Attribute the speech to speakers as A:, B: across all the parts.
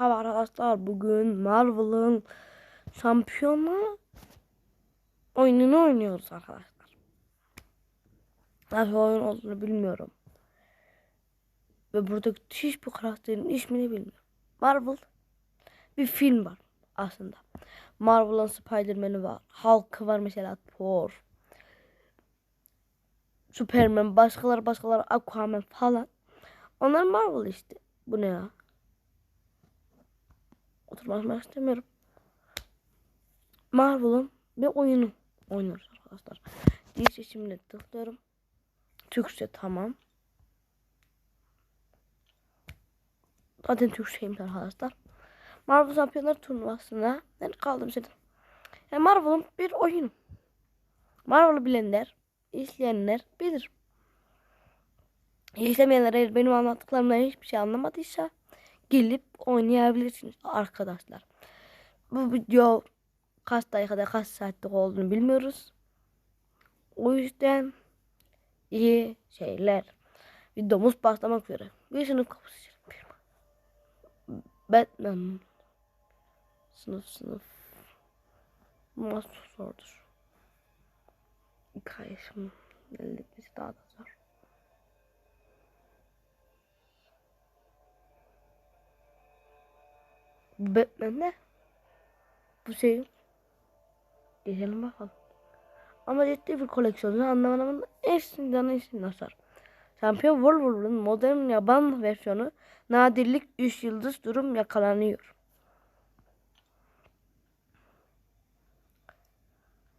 A: Merhaba arkadaşlar bugün Marvel'ın şampiyonu oyununu oynuyoruz arkadaşlar. Nasıl oyun olduğunu bilmiyorum. Ve buradaki hiçbir karakterin ismini bilmiyorum. Marvel bir film var aslında. Marvel'ın Spider-Man'i var. Hulk var mesela Thor. Superman, başkaları başkaları Aquaman falan. Onlar Marvel işte. Bu ne ya? Oturmak istemiyorum. Marvel'ın bir oyunu oynuyoruz arkadaşlar. Dil seçimine tıklıyorum. Türkçe tamam. Zaten Türkçeyim arkadaşlar. Marvel Şampiyonlar Turnuvası'na ben kaldım şimdi. Yani Marvel'ın bir oyunu. Marvel'ı bilenler, izleyenler bilir. İzlemeyenler eğer benim anlattıklarımdan hiçbir şey anlamadıysa gelip oynayabilirsiniz arkadaşlar. Bu video kaç dakikada kaç saatlik olduğunu bilmiyoruz. O yüzden iyi şeyler. Videomuz başlamak üzere. Bir sınıf kapısı. Batman. Sınıf sınıf. Nasıl zordur. Hikayesi elbette daha da zor. Batman'de bu şey geçelim bakalım. Ama ciddi bir koleksiyonu anlamanın eşinden eşin nasar. Şampiyon Wolverine'ın modern yaban versiyonu nadirlik 3 yıldız durum yakalanıyor.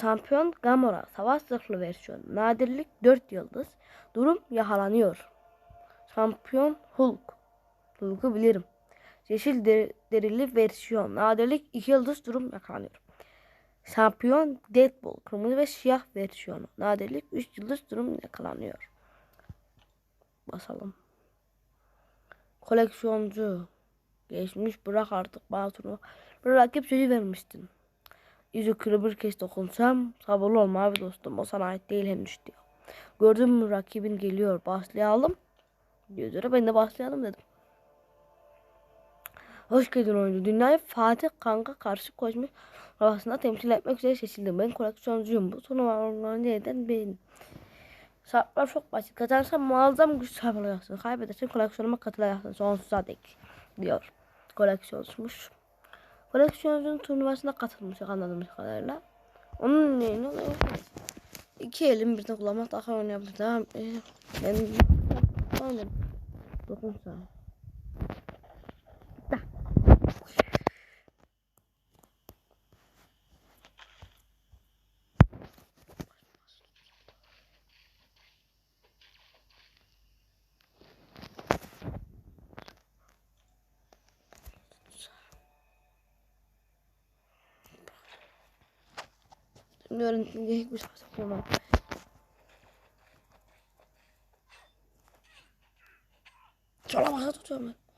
A: Şampiyon Gamora savaş zırhlı versiyon nadirlik 4 yıldız durum yakalanıyor. Şampiyon Hulk Hulk'u bilirim. Yeşil der- derili versiyon. Nadirlik 2 yıldız durum yakalanıyor. Şampiyon Deadpool. Kırmızı ve siyah versiyonu. Nadirlik 3 yıldız durum yakalanıyor. Basalım. Koleksiyoncu. Geçmiş bırak artık bana turnuva. Bir rakip sözü vermiştin. Yüzükürü bir kez dokunsam sabırlı olma abi dostum. O sana ait değil henüz diyor. Gördün mü rakibin geliyor. Başlayalım. Diyor. Ben de başlayalım dedim. Hoş geldin oyuncu. Dünyayı Fatih Kanka karşı koşmuş arasında temsil etmek üzere seçildim. Ben koleksiyoncuyum. Bu turnuvaların neden benim. Şartlar çok basit. Kazanırsan muazzam güç sağlayacaksın. Kaybedersen koleksiyonuma katılacaksın. Sonsuza dek diyor. Koleksiyonmuş. Koleksiyoncunun turnuvasına katılmış anladığımız kadarıyla. Onun neyini oluyor? İki elim birden kullanmak daha oynayabilir. Tamam. Ee, ben oynarım. Dokun sana. Bilmiyorum hiçbir şey yapamam. Çalamasa tutuyorum ben.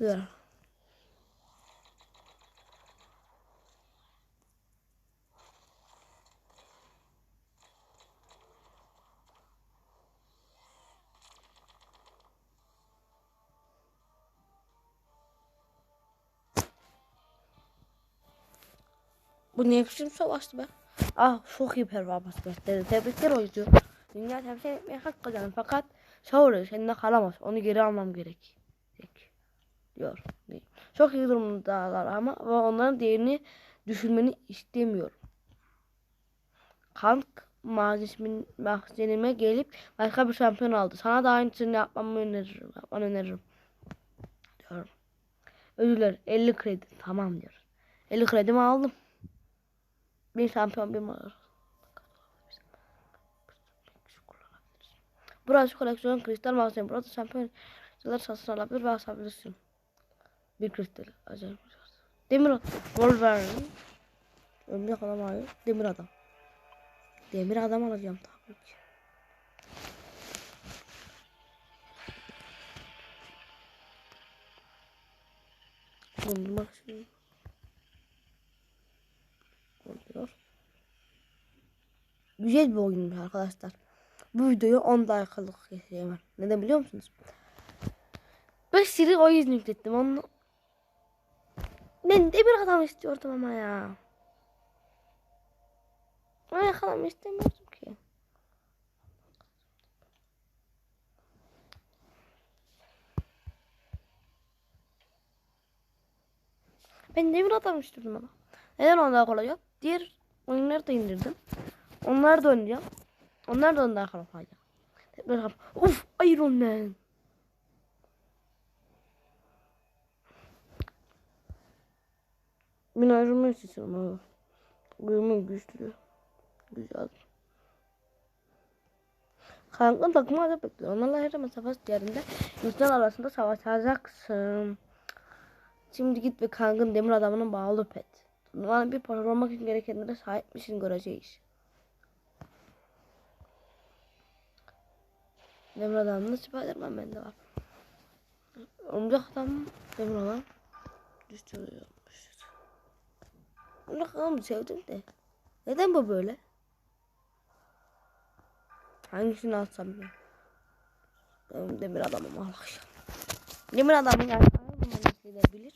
A: Dur. Bu ne biçim savaştı be? Ah çok iyi performans gösterdi. Tebrikler oyuncu. Dünya temsil etmeye hak kazanır fakat Sauri seninle kalamaz. Onu geri almam gerek. gerek diyor. Çok iyi durumdalar ama ve onların değerini düşürmeni istemiyorum. Kank mahzenim, mahzenime gelip başka bir şampiyon aldı. Sana da aynısını yapmamı öneririm. Yapmanı öneririm. Diyorum. Ödüller 50 kredi. Tamam diyor. 50 kredimi aldım. Bir şampiyon bir mağara. Burası koleksiyon kristal mahzen. Burada şampiyonlar satın alabilir ve asabilirsin. Bir kristal. Acayip. Demir Wolverine. Örümcek adam hayır. Demir adam. Demir adam alacağım tabii ki. Dondurmak istiyorum. Oluyor. Güzel bir oyunmuş arkadaşlar. Bu videoyu 10 dakikalık ben. Neden biliyor musunuz? Ben Siri oyun yüklettim. Onu... Ben de bir adam istiyordum ama ya. Ben adam istemiyordum ki. Ben de bir adam istiyordum ama. Neden onlar kolay yok? Diğer oyunları da indirdim. Onlar da oynayacağım. Onlar da ondan kolay. Tekrar. Of Iron Man. Ben Man istiyorum ama. Uyumun güçlü. Güzel. Kanka takımı da bekliyor. Onlarla her zaman savaş yerinde yurtlar arasında savaşacaksın. Şimdi git ve kankın demir adamının bağlı pet. Turnuvanın bir para olmak için gerekenlere sahip misin göreceğiz. Demir adamında Spiderman bende var. Örümcek adam demir adam. Düşürüyormuş. Adamı sevdim de. Neden bu böyle? Hangisini alsam ya? Benim demir adamım akşam. Demir adamı yani Iron isteyebilir.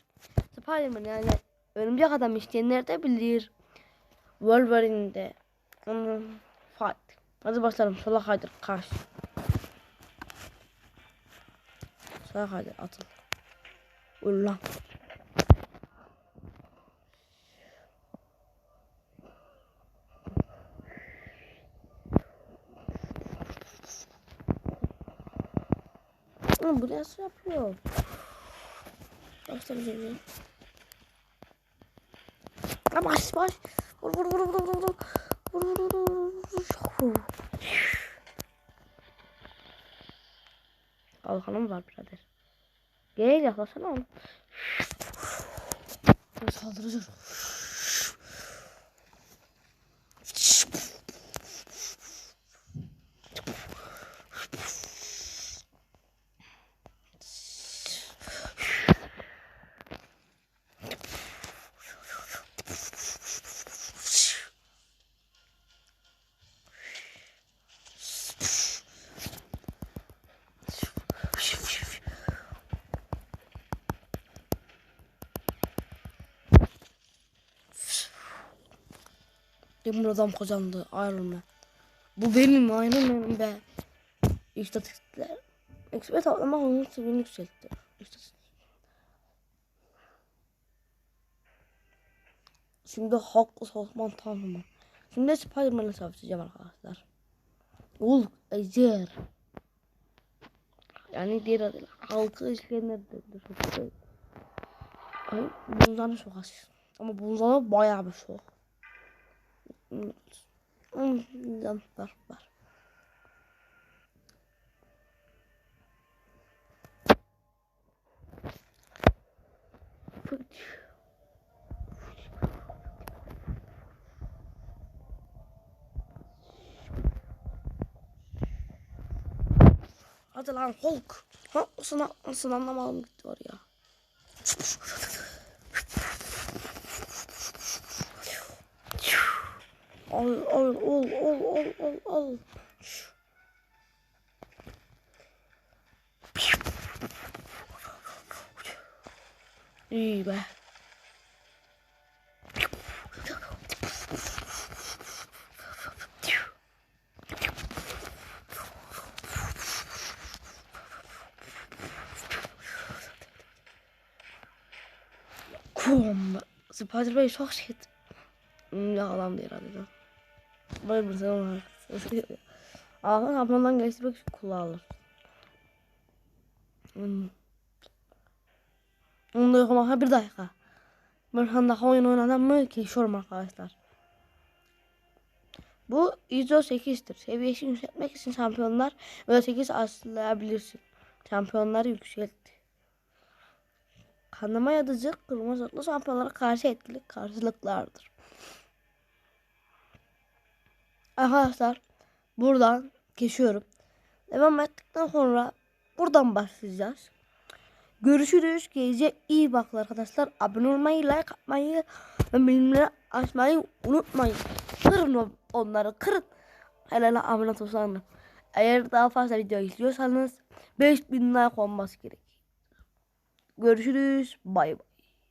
A: Spiderman yani örümcek adam isteyenler de bilir. Wolverine de. Onun fight. Hadi başlayalım. Sola kaydır. Kaç. Sola kaydır. Atıl. Ulan. Oğlum bu nasıl yapıyor? Bir şey. Ama baş baş. Vur vur vur vur vur vur. Vur vur vur vur. Kalkanım var birader. Gel yaklasana onu. Saldıracak. Demir adam kazandı Iron Man. Bu benim Iron Man'im be. İstatistikler. Expert atlamak onun seviyeni yükseltti. Şimdi Hulk Osman Tanrıman. Şimdi Spiderman'ı savaşacağım arkadaşlar. Hulk Ezer. Yani diğer adıyla halkı izleyenler de çok. Ay, bundan çok az. Ama bundan bayağı bir çok. Var var. Hadi lan Hulk. Ha, sana, sana anlamadım gitti var ya. Al al al al al al al. İyi be. Kum. Spider-Man çok shit. Hmm, Yakalandı herhalde. Böyle bir zaman var. Ağzına kaplandan geçmek için kullanılır. Hmm. Onu da yoklamak bir dakika. Şu anda oyun oynadan mı geçiyorum arkadaşlar. Bu ISO 8'tir. Seviyesini yükseltmek için şampiyonlar ve 8 aslayabilirsin. Şampiyonları yükseltti. Kanama yadıcı kırmızı atlı şampiyonlara karşı etkili karşılıklardır. Arkadaşlar buradan geçiyorum. Devam ettikten sonra buradan başlayacağız. Görüşürüz. Gece iyi bakın arkadaşlar. Abone olmayı, like atmayı ve bildirimleri açmayı unutmayın. Kırın onları kırın. Helal abone olsanız. Eğer daha fazla video izliyorsanız 5000 like olması gerek. Görüşürüz. Bay bay.